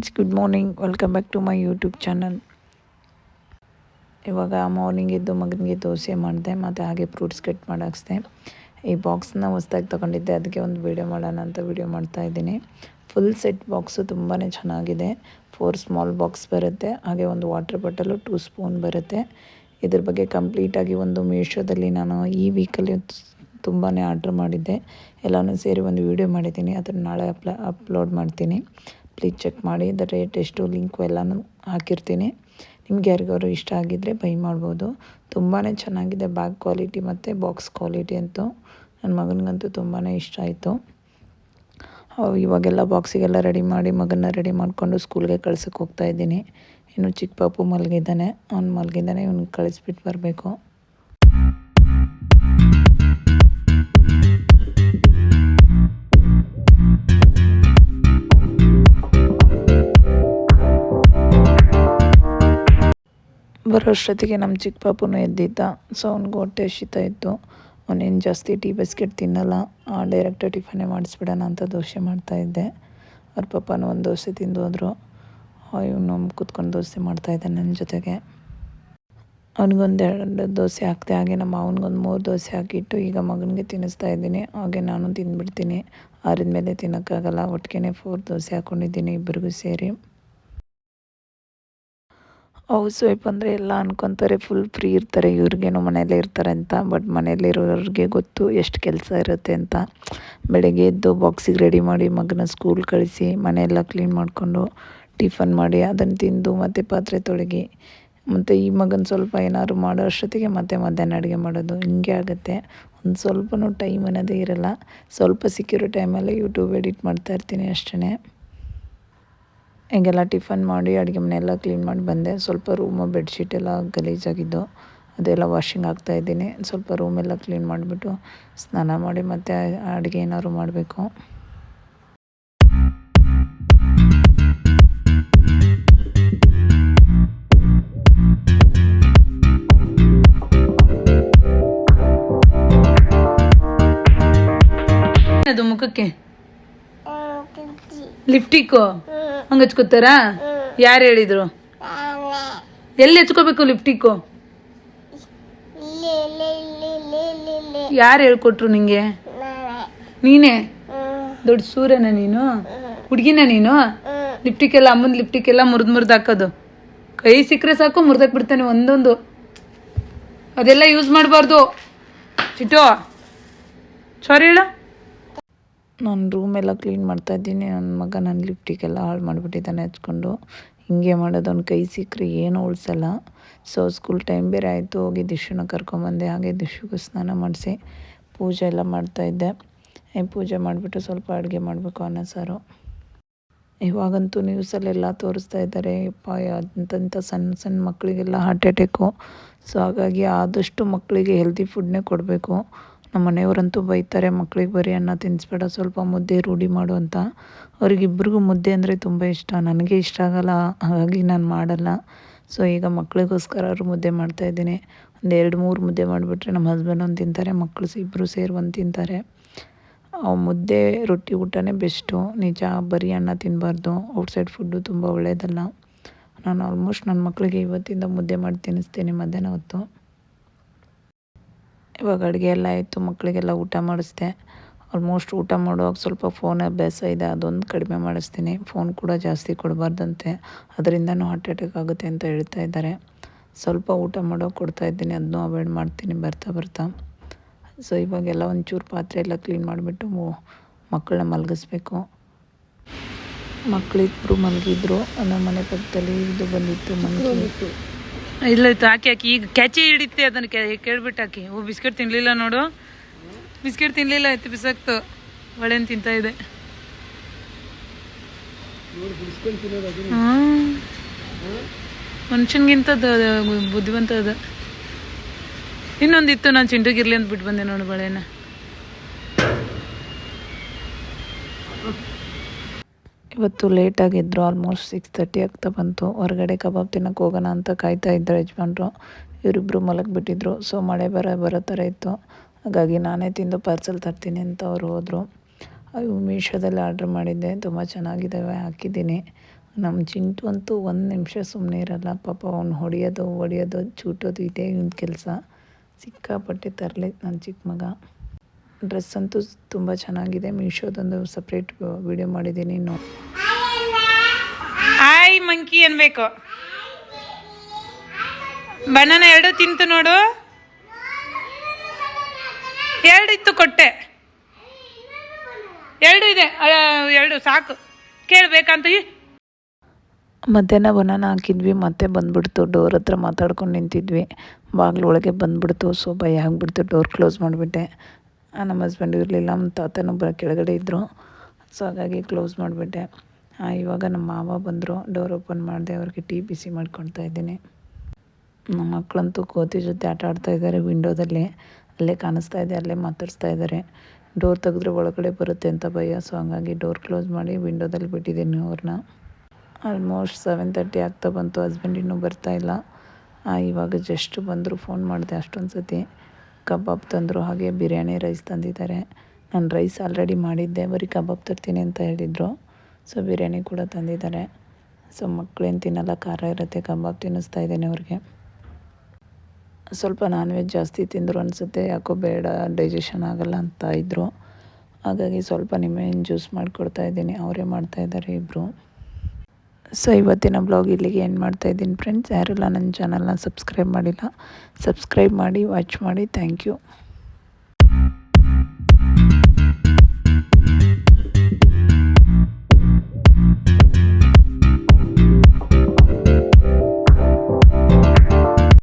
Friends, good morning. Welcome back to my YouTube channel. ಇವಾಗ morning ಇದ್ದು ಮಗನಿಗೆ ದೋಸೆ ಮಾಡಿದೆ, ಮತ್ತು ಹಾಗೆ ಫ್ರೂಟ್ಸ್ ಕಟ್ ಮಾಡಾಕ್ಸ್ದೆ. ಈ ಬಾಕ್ಸ್ನ ಹೊಸ್ದಾಗಿ ತೊಗೊಂಡಿದ್ದೆ ಅದಕ್ಕೆ ಒಂದು ವೀಡಿಯೋ ಮಾಡೋಣ ಅಂತ ವೀಡಿಯೋ ಮಾಡ್ತಾ ಇದ್ದೀನಿ. ಫುಲ್ ಸೆಟ್ ಬಾಕ್ಸು ತುಂಬಾ ಚೆನ್ನಾಗಿದೆ. ಫೋರ್ ಸ್ಮಾಲ್ ಬಾಕ್ಸ್ ಬರುತ್ತೆ, ಹಾಗೆ ಒಂದು ವಾಟರ್ ಬಾಟಲು, ಟೂ ಸ್ಪೂನ್ ಬರುತ್ತೆ. ಇದ್ರ ಬಗ್ಗೆ ಕಂಪ್ಲೀಟಾಗಿ ಒಂದು ಮೀಶೋದಲ್ಲಿ ನಾನು ಈ ವೀಕಲ್ಲಿ ತುಂಬಾ ಆರ್ಡ್ರ್ ಮಾಡಿದ್ದೆ. ಎಲ್ಲನೂ ಸೇರಿ ಒಂದು ವೀಡಿಯೋ ಮಾಡಿದ್ದೀನಿ, ಅದನ್ನು ನಾಳೆ ಅಪ್ಲ, ಅಪ್ಲೋಡ್ ಮಾಡ್ತೀನಿ. ಪ್ಲೀಸ್ ಚೆಕ್ ಮಾಡಿ ದ ರೇಟ್ ಎಷ್ಟು ಲಿಂಕು ಎಲ್ಲನೂ ಹಾಕಿರ್ತೀನಿ. ನಿಮ್ಗೆ ಯಾರಿಗಾದ್ರು ಇಷ್ಟ ಆಗಿದ್ದರೆ ಬೈ ಮಾಡ್ಬೋದು. ತುಂಬಾ ಚೆನ್ನಾಗಿದೆ ಬ್ಯಾಗ್ ಕ್ವಾಲಿಟಿ ಮತ್ತು ಬಾಕ್ಸ್ ಕ್ವಾಲಿಟಿ ಅಂತೂ. ನನ್ನ ಮಗನಿಗಂತೂ ತುಂಬಾ ಇಷ್ಟ ಆಯಿತು. ಇವಾಗೆಲ್ಲ ಬಾಕ್ಸಿಗೆಲ್ಲ ರೆಡಿ ಮಾಡಿ ಮಗನ ರೆಡಿ ಮಾಡಿಕೊಂಡು ಸ್ಕೂಲ್ಗೆ ಕಳ್ಸೋಕ್ಕೆ ಹೋಗ್ತಾ ಇದ್ದೀನಿ. ಇನ್ನು ಚಿಕ್ಕ ಪಾಪು ಮಲಗಿದ್ದಾನೆ. ಅವ್ನು ಮಲಗಿದ್ದಾನೆ, ಇವ್ನಿಗೆ ಕಳಿಸ್ಬಿಟ್ಟು ಬರಬೇಕು. ಬರೋ ಅಷ್ಟೊತ್ತಿಗೆ ನಮ್ಮ ಚಿಕ್ಕ ಎದ್ದಿದ್ದ. ಸೊ ಅವ್ನಿಗೆ ಹೊಟ್ಟೆ ಶೀತ ಇತ್ತು ಅವನೇನು ಜಾಸ್ತಿ ಟೀ ಬಿಸ್ಕೆಟ್ ತಿನ್ನಲ್ಲ. ಡೈರೆಕ್ಟ್ ಟಿಫನೇ ಮಾಡಿಸ್ಬಿಡೋಣ ಅಂತ ದೋಸೆ ಮಾಡ್ತಾಯಿದ್ದೆ ಅವ್ರ ಪಾಪನೂ ಒಂದು ದೋಸೆ ತಿಂದು ಹೋದರು ಇವನು ಕುತ್ಕೊಂಡು ದೋಸೆ ಮಾಡ್ತಾಯಿದ್ದೆ ನನ್ನ ಜೊತೆಗೆ. ಅವ್ನಿಗೊಂದು ಎರಡು ದೋಸೆ ಹಾಕ್ತೆ ಹಾಗೆ ನಮ್ಮ ಅವನಿಗೊಂದು ಮೂರು ದೋಸೆ ಹಾಕಿಟ್ಟು ಈಗ ಮಗನಿಗೆ ತಿನ್ನಿಸ್ತಾ ಇದ್ದೀನಿ. ಹಾಗೆ ನಾನು ತಿಂದ್ಬಿಡ್ತೀನಿ. ಆರಿದ ಮೇಲೆ ತಿನ್ನೋಕ್ಕಾಗಲ್ಲ. ಒಟ್ಟಿಗೆ ಫೋರ್ ದೋಸೆ ಹಾಕ್ಕೊಂಡಿದ್ದೀನಿ ಇಬ್ಬರಿಗೂ ಸೇರಿ. ಹೌಸ್ ವೈಫ್ ಅಂದರೆ ಎಲ್ಲ ಅನ್ಕೊತಾರೆ ಫುಲ್ ಫ್ರೀ ಇರ್ತಾರೆ, ಇವ್ರಿಗೇನೋ ಮನೆಯಲ್ಲೇ ಇರ್ತಾರೆ ಅಂತ ಬಟ್ ಮನೆಯಲ್ಲಿರೋರಿಗೆ ಗೊತ್ತು ಎಷ್ಟು ಕೆಲಸ ಇರುತ್ತೆ ಅಂತ. ಬೆಳಗ್ಗೆ ಎದ್ದು ಬಾಕ್ಸಿಗೆ ರೆಡಿ ಮಾಡಿ ಮಗನ ಸ್ಕೂಲ್ ಕಳಿಸಿ, ಮನೆಯೆಲ್ಲ ಕ್ಲೀನ್ ಮಾಡಿಕೊಂಡು ಟಿಫನ್ ಮಾಡಿ, ಅದನ್ನು ತಿಂದು ಮತ್ತೆ ಪಾತ್ರೆ ತೊಳಗಿ, ಮತ್ತು ಈ ಮಗನ ಸ್ವಲ್ಪ ಏನಾದ್ರು ಮಾಡೋ ಅಷ್ಟೊತ್ತಿಗೆ ಮತ್ತೆ ಮಧ್ಯಾಹ್ನ ಅಡುಗೆ ಮಾಡೋದು, ಹಿಂಗೆ ಆಗುತ್ತೆ. ಒಂದು ಸ್ವಲ್ಪನೂ ಟೈಮ್ ಅನ್ನೋದೇ ಇರಲ್ಲ. ಸ್ವಲ್ಪ ಸಿಕ್ಕಿರೋ ಟೈಮಲ್ಲಿ ಯೂಟ್ಯೂಬ್ ಎಡಿಟ್ ಮಾಡ್ತಾ ಇರ್ತೀನಿ ಅಷ್ಟೇ ಹಿಂಗೆಲ್ಲ ಟಿಫನ್ ಮಾಡಿ ಅಡುಗೆ ಮನೆಯೆಲ್ಲ ಕ್ಲೀನ್ ಮಾಡಿ ಬಂದೆ. ಸ್ವಲ್ಪ ರೂಮು ಬೆಡ್ಶೀಟ್ ಎಲ್ಲ ಗಲೀಜಾಗಿದ್ದು ಅದೆಲ್ಲ ವಾಷಿಂಗ್ ಇದ್ದೀನಿ. ಸ್ವಲ್ಪ ರೂಮೆಲ್ಲ ಕ್ಲೀನ್ ಮಾಡಿಬಿಟ್ಟು ಸ್ನಾನ ಮಾಡಿ ಮತ್ತೆ ಅಡುಗೆ ಏನಾದ್ರು ಮಾಡಬೇಕು. ಅದು ಮುಖಕ್ಕೆ? ಲಿಫ್ಟಿಕ್ಕು ಹಂಗೆ ಹಚ್ಕೋತಾರಾ? ಯಾರು ಹೇಳಿದ್ರು? ಎಲ್ಲಿ ಹಚ್ಕೋಬೇಕು ಲಿಪ್ಟಿಕ್ಕು ಯಾರು ಹೇಳ್ಕೊಟ್ರು ನಿಂಗೆ? ನೀನೇ? ದೊಡ್ಡ ಸೂರ್ಯನ ನೀನು? ಹುಡುಗಿನ ನೀನು? ಲಿಪ್ಟಿಕ್ ಎಲ್ಲ ಅಮ್ಮನ ಲಿಪ್ಟಿಕ್ ಎಲ್ಲ ಮುರಿದು ಮುರಿದು ಹಾಕೋದು. ಕೈ ಸಿಕ್ಕರೆ ಸಾಕು ಮುರಿದಾಕ್ ಬಿಡ್ತಾನೆ ಒಂದೊಂದು. ಅದೆಲ್ಲ ಯೂಸ್ ಮಾಡಬಾರ್ದು. ಚಿಟೋ ಸಾರಿ ಹೇಳ. ನಾನು ರೂಮೆಲ್ಲ ಕ್ಲೀನ್ ಮಾಡ್ತಾ ಇದ್ದೀನಿ. ನನ್ನ ಮಗ ನನ್ನ ಲಿಫ್ಟಿಗೆಲ್ಲ ಹಾಳು ಮಾಡಿಬಿಟ್ಟಿದ್ದಾನೆ ಹಚ್ಕೊಂಡು. ಹಿಂಗೆ ಮಾಡೋದು ಅವ್ನ ಕೈ ಸಿಕ್ಕರೆ ಏನೂ ಉಳಿಸಲ್ಲ. ಸೊ ಸ್ಕೂಲ್ ಟೈಮ್ ಬೇರೆ ಆಯಿತು. ಹೋಗಿ ದಿಶುನ ಕರ್ಕೊಂಬಂದೆ. ಹಾಗೆ ದಿಶುಗೂ ಸ್ನಾನ ಮಾಡಿಸಿ ಪೂಜೆ ಎಲ್ಲ ಮಾಡ್ತಾಯಿದ್ದೆ ಪೂಜೆ ಮಾಡಿಬಿಟ್ಟು ಸ್ವಲ್ಪ ಅಡುಗೆ ಮಾಡಬೇಕು ಅನ್ನ ಸಾರು. ಇವಾಗಂತೂ ನ್ಯೂಸಲ್ಲೆಲ್ಲ ತೋರಿಸ್ತಾ ಇದ್ದಾರೆ. ಯಪ್ಪ ಅಂತಂಥ ಸಣ್ಣ ಸಣ್ಣ ಮಕ್ಕಳಿಗೆಲ್ಲ ಹಾರ್ಟ್ ಅಟ್ಯಾಕು ಸೊ ಹಾಗಾಗಿ ಆದಷ್ಟು ಮಕ್ಕಳಿಗೆ ಹೆಲ್ದಿ ಫುಡ್ನೇ ಕೊಡಬೇಕು. ನಮ್ಮ ಮನೆಯವರಂತೂ ಬೈತಾರೆ, ಮಕ್ಳಿಗೆ ಬರೀ ಅನ್ನ ತಿನ್ನಿಸ್ಬೇಡ ಸ್ವಲ್ಪ ಮುದ್ದೆ ರೂಢಿ ಮಾಡು ಅಂತ. ಅವ್ರಿಗಿಬ್ರಿಗೂ ಮುದ್ದೆ ಅಂದರೆ ತುಂಬ ಇಷ್ಟ. ನನಗೆ ಇಷ್ಟ ಆಗಲ್ಲ, ಹಾಗಾಗಿ ನಾನು ಮಾಡಲ್ಲ. ಸೊ, ಈಗ ಮಕ್ಕಳಿಗೋಸ್ಕರ ಅವರು ಮುದ್ದೆ ಮಾಡ್ತಾಯಿದ್ದೀನಿ ಒಂದು ಎರಡು ಮೂರು ಮುದ್ದೆ ಮಾಡಿಬಿಟ್ರೆ ನಮ್ಮ ಹಸ್ಬೆಂಡ್ ಒಂದು ತಿಂತಾರೆ ಮಕ್ಕಳು ಇಬ್ಬರು ಸೇರಿ ಒಂದು ತಿಂತಾರೆ. ಮುದ್ದೆ, ರೊಟ್ಟಿ ಊಟನೇ ಬೆಸ್ಟು. ನಿಜ, ಬರೀ ಅನ್ನ ತಿನ್ನಬಾರ್ದು ಔಟ್ಸೈಡ್ ಫುಡ್ಡು ತುಂಬ ಒಳ್ಳೆಯದಲ್ಲ ನಾನು ಆಲ್ಮೋಸ್ಟ್ ನನ್ನ ಮಕ್ಕಳಿಗೆ ಇವತ್ತಿಂದ ಮುದ್ದೆ ಮಾಡಿ ತಿನ್ನಿಸ್ತೀನಿ ಮಧ್ಯಾಹ್ನ ಹೊತ್ತು. ಇವಾಗ ಅಡುಗೆ ಎಲ್ಲ ಆಯಿತು, ಮಕ್ಕಳಿಗೆಲ್ಲ ಊಟ ಮಾಡಿಸ್ದೆ. ಆಲ್ಮೋಸ್ಟ್ ಊಟ ಮಾಡುವಾಗ ಸ್ವಲ್ಪ ಫೋನ್ ಅಭ್ಯಾಸ ಇದೆ, ಅದೊಂದು ಕಡಿಮೆ ಮಾಡಿಸ್ತೀನಿ. ಫೋನ್ ಕೂಡ ಜಾಸ್ತಿ ಕೊಡಬಾರ್ದಂತೆ. ಅದರಿಂದನೂ ಹಾರ್ಟ್ ಅಟ್ಯಾಕ್ ಆಗುತ್ತೆ ಅಂತ ಹೇಳ್ತಾ ಇದ್ದಾರೆ. ಸ್ವಲ್ಪ ಊಟ ಮಾಡೋಕೆ ಕೊಡ್ತಾ ಇದ್ದೀನಿ, ಅದನ್ನೂ ಅವಾಯ್ಡ್ ಮಾಡ್ತೀನಿ, ಬರ್ತಾ ಬರ್ತಾ. ಸೊ ಇವಾಗೆಲ್ಲ ಒಂಚೂರು ಪಾತ್ರೆ ಎಲ್ಲ ಕ್ಲೀನ್ ಮಾಡಿಬಿಟ್ಟು ಮಕ್ಕಳನ್ನ ಮಲಗಿಸ್ಬೇಕು. ಮಕ್ಕಳಿಬ್ಬರು ಮಲಗಿದ್ರು, ನಮ್ಮ ಮನೆ ಪಕ್ಕದಲ್ಲಿ ಇದು ಬಂದಿತ್ತು ಮಲಗಿತ್ತು ಇಲ್ಲ ಹಾಕಿ ಹಾಕಿ. ಈಗ ಕ್ಯಾಚಿ ಹಿಡಿತೆ ಅದನ್ನು ಕೇಳ್ಬಿಟ್ಟು ಹಾಕಿ. ಓ ಬಿಸ್ಕೆಟ್ ತಿನ್ನಲಿಲ್ಲ ನೋಡು. ಬಿಸ್ಕೆಟ್ ತಿನ್ನಲಿಲ್ಲ ಆಯ್ತು ಬಿಸಾಕ್ತು. ಒಳ್ಳೆನ್ ತಿಂತ ಇದೆ. ಮನುಷ್ಯನ್ಗಿಂತ ಬುದ್ಧಿವಂತ ಅದ ಇನ್ನೊಂದಿತ್ತು ನಾನು ಚಿಂಟುಗಿರ್ಲಿ ಅಂತ ಬಿಟ್ಟು ಬಂದೆ ನೋಡು ಬಳೆನ. ಇವತ್ತು ಲೇಟಾಗಿದ್ದರು ಆಲ್ಮೋಸ್ಟ್ ಸಿಕ್ಸ್ ತರ್ಟಿ ಆಗ್ತಾ ಬಂತು. ಹೊರಗಡೆ ಕಬಾಬ್ ತಿನ್ನೋಕೆ ಹೋಗೋಣ ಅಂತ ಕಾಯ್ತಾ ಇದ್ದರು ಯಜಮಾನ್ರು. ಇವರಿಬ್ಬರು ಮಲಗಿಬಿಟ್ಟಿದ್ರು. ಸೊ ಮಳೆ ಬರ ಬರೋ ಥರ ಇತ್ತು. ಹಾಗಾಗಿ ನಾನೇ ತಿಂದು ಪಾರ್ಸೆಲ್ ತರ್ತೀನಿ ಅಂತ ಅವರು ಹೋದರು. ಅವು ಮೀಶೋದಲ್ಲಿ ಆರ್ಡ್ರ್ ಮಾಡಿದ್ದೆ. ತುಂಬ ಚೆನ್ನಾಗಿದ್ದಾವೆ ಹಾಕಿದ್ದೀನಿ. ನಮ್ಮ ಚಿಂಟು ಅಂತೂ ಒಂದು ನಿಮಿಷ ಸುಮ್ಮನೆ ಇರಲ್ಲ. ಪಾಪ ಅವ್ನು ಹೊಡೆಯೋದು ಹೊಡೆಯೋದು, ಚೂಟೋದು ಇದೇ ಇವ್ನ ಕೆಲಸ. ಸಿಕ್ಕಾಪಟ್ಟೆ ತರಲಿ ನನ್ನ ಚಿಕ್ಕ ಮಗ ಡ್ರೆಸ್ ಅಂತೂ ತುಂಬ ಚೆನ್ನಾಗಿದೆ. ಮೀಶೋದೊಂದು ಸಪ್ರೇಟ್ ವಿಡಿಯೋ ಮಾಡಿದ್ದೀನಿ. ನೋ ಆಯ್ ಮಂಕಿ ಅನ್ಬೇಕು. ಬನಾನ ಎರಡು ತಿಂತು ನೋಡು. ಎರಡು ಇತ್ತು ಕೊಟ್ಟೆ. ಎರಡು ಇದೆ. ಎರಡು ಸಾಕು. ಕೇಳಬೇಕಂತ ಮಧ್ಯಾಹ್ನ ಬನಾನ ಹಾಕಿದ್ವಿ ಮತ್ತೆ ಬಂದ್ಬಿಡ್ತು. ಡೋರ್ ಹತ್ರ ಮಾತಾಡ್ಕೊಂಡು ನಿಂತಿದ್ವಿ. ಬಾಗಿಲು ಒಳಗೆ ಬಂದ್ಬಿಡ್ತು. ಸೊ ಭಯ ಆಗ್ಬಿಡ್ತು. ಡೋರ್ ಕ್ಲೋಸ್ ಮಾಡಿಬಿಟ್ಟೆ. ನಮ್ಮ ಹಸ್ಬೆಂಡ್ ಇರಲಿಲ್ಲ ನಮ್ಮ ತಾತನೂ ಬ ಕೆಳಗಡೆ ಇದ್ದರು ಸೊ ಹಾಗಾಗಿ ಕ್ಲೋಸ್ ಮಾಡಿಬಿಟ್ಟೆ. ಇವಾಗ ನಮ್ಮ ಮಾವ ಬಂದರು. ಡೋರ್ ಓಪನ್ ಮಾಡಿದೆ ಅವ್ರಿಗೆ ಟೀ ಬಿಸಿ ಮಾಡ್ಕೊಳ್ತಾ ಇದ್ದೀನಿ. ನಮ್ಮ ಮಕ್ಕಳಂತೂ ಕೋತಿ ಜೊತೆ ಆಟ ಆಡ್ತಾ ಇದ್ದಾರೆ ವಿಂಡೋದಲ್ಲಿ ಅಲ್ಲೇ ಕಾಣಿಸ್ತಾ ಇದೆ ಅಲ್ಲೇ ಮಾತಾಡಿಸ್ತಾ ಇದ್ದಾರೆ ಡೋರ್ ತೆಗೆದ್ರೆ ಒಳಗಡೆ ಬರುತ್ತೆ ಅಂತ ಭಯ. ಸೊ ಹಂಗಾಗಿ ಡೋರ್ ಕ್ಲೋಸ್ ಮಾಡಿ ವಿಂಡೋದಲ್ಲಿ ಬಿಟ್ಟಿದ್ದೀನಿ ಅವ್ರನ್ನ. ಆಲ್ಮೋಸ್ಟ್ ಸೆವೆನ್ ತರ್ಟಿ ಆಗ್ತಾ ಬಂತು. ಹಸ್ಬೆಂಡ್ ಇನ್ನೂ ಬರ್ತಾ ಇಲ್ಲ. ಆ, ಇವಾಗ ಜಸ್ಟ್ ಬಂದರು ಫೋನ್ ಮಾಡಿದೆ ಅಷ್ಟೊಂದು ಸತಿ ಕಬಾಬ್ ತಂದರು, ಹಾಗೆ ಬಿರಿಯಾನಿ ರೈಸ್ ತಂದಿದ್ದಾರೆ. ನಾನು ರೈಸ್ ಆಲ್ರೆಡಿ ಮಾಡಿದ್ದೆ, ಬರೀ ಕಬಾಬ್ ತರ್ತೀನಿ ಅಂತ ಹೇಳಿದರು. ಸೊ ಬಿರಿಯಾನಿ ಕೂಡ ತಂದಿದ್ದಾರೆ. ಸೊ ಮಕ್ಕಳೇನು ತಿನ್ನಲ್ಲ, ಖಾರ ಇರುತ್ತೆ, ಕಬಾಬ್ ತಿನ್ನಿಸ್ತಾ ಇದ್ದೇನೆ ಅವ್ರಿಗೆ. ಸ್ವಲ್ಪ ನಾನ್ ವೆಜ್ ಜಾಸ್ತಿ ತಿಂದರು ಅನಿಸುತ್ತೆ, ಯಾಕೋ ಬೇಡ ಡೈಜೆಷನ್ ಆಗಲ್ಲ ಅಂತ ಇದ್ದರು ಹಾಗಾಗಿ ಸ್ವಲ್ಪ ನಿಂಬೆಹಣ್ಣು ಜ್ಯೂಸ್ ಮಾಡಿಕೊಡ್ತಾ ಇದ್ದೀನಿ, ಅವರೇ ಮಾಡ್ತಾ ಇದ್ದಾರೆ ಇಬ್ಬರು ಸೊ ಇವತ್ತಿನ ಬ್ಲಾಗ್ ಇಲ್ಲಿಗೆ ಎಂಡ್ ಮಾಡ್ತಾ ಇದ್ದೀನಿ ಫ್ರೆಂಡ್ಸ್ ಯಾರೆಲ್ಲ ನನ್ನ ಚಾನಲ್ನ ಸಬ್ಸ್ಕ್ರೈಬ್ ಮಾಡಿಲ್ಲ ಸಬ್ಸ್ಕ್ರೈಬ್ ಮಾಡಿ ವಾಚ್ ಮಾಡಿ. Thank you